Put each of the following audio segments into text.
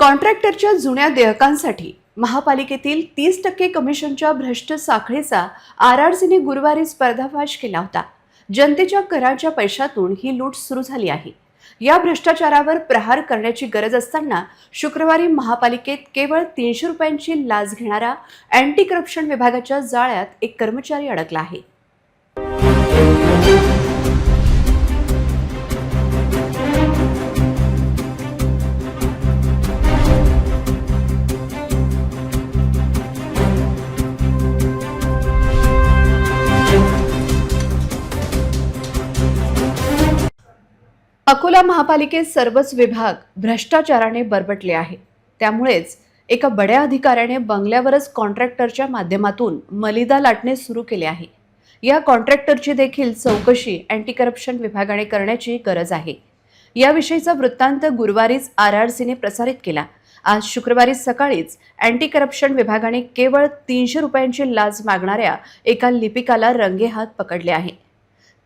कॉन्ट्रॅक्टरच्या जुन्या देयकांसाठी महापालिकेतील तीस टक्के कमिशनच्या भ्रष्ट साखळीचा आर आर सीने गुरुवारी स्पर्धाफाश केला होता. जनतेच्या कराच्या पैशातून ही लूट सुरू झाली आहे. या भ्रष्टाचारावर प्रहार करण्याची गरज असताना शुक्रवारी महापालिकेत केवळ तीनशे रुपयांची लाच घेणारा अँटी करप्शन विभागाच्या जाळ्यात एक कर्मचारी अडकला आहे. अकोला महापालिकेत सर्वच विभाग भ्रष्टाचाराने बरबटले आहे त्यामुळेच एका बड्या अधिकाऱ्याने बंगल्यावरच कॉन्ट्रॅक्टरच्या माध्यमातून मलिदा लाटणे सुरू केले आहे. या कॉन्ट्रॅक्टरची देखील चौकशी अँटी करप्शन विभागाने करण्याची गरज आहे. याविषयीचा वृत्तांत गुरुवारीच आर आर सीने प्रसारित केला. आज शुक्रवारी सकाळीच अँटी करप्शन विभागाने केवळ तीनशे रुपयांची लाच मागणाऱ्या एका लिपिकाला रंगेहात पकडले आहे.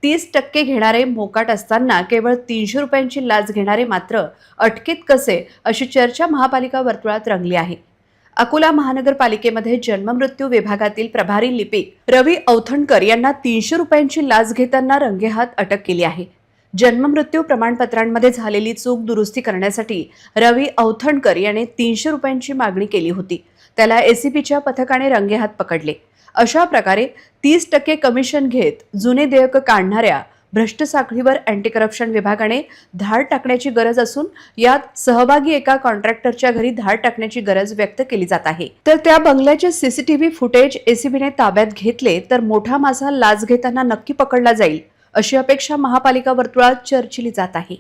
तीस टक्के घेणारे मोकाट असताना केवळ तीनशे रुपयांची लाच घेणारे मात्र अटकेत कसे अशी चर्चा महापालिका वर्तुळात रंगली आहे. अकोला महानगरपालिकेमध्ये जन्ममृत्यू विभागातील प्रभारी लिपिक रवी औथणकर यांना तीनशे रुपयांची लाच घेताना रंगेहात अटक केली आहे. जन्ममृत्यू प्रमाणपत्रांमध्ये झालेली चूक दुरुस्ती करण्यासाठी रवी औथणकर याने तीनशे रुपयांची मागणी केली होती. त्याला एसीपीच्या पथकाने रंगेहात पकडले. अशा प्रकारे तीस टक्के कमिशन घेत जुने देयक काढणाऱ्या भ्रष्ट साखळीवर अँटी करप्शन विभागाने धाड टाकण्याची गरज असून यात सहभागी एका कॉन्ट्रॅक्टरच्या घरी धाड टाकण्याची गरज व्यक्त केली जात आहे. तर त्या बंगल्याचे सीसीटीव्ही फुटेज एसीबीने ताब्यात घेतले तर मोठा मासा लाच घेताना नक्की पकडला जाईल अशी अपेक्षा महापालिका वर्तुळात चर्चिली जात आहे.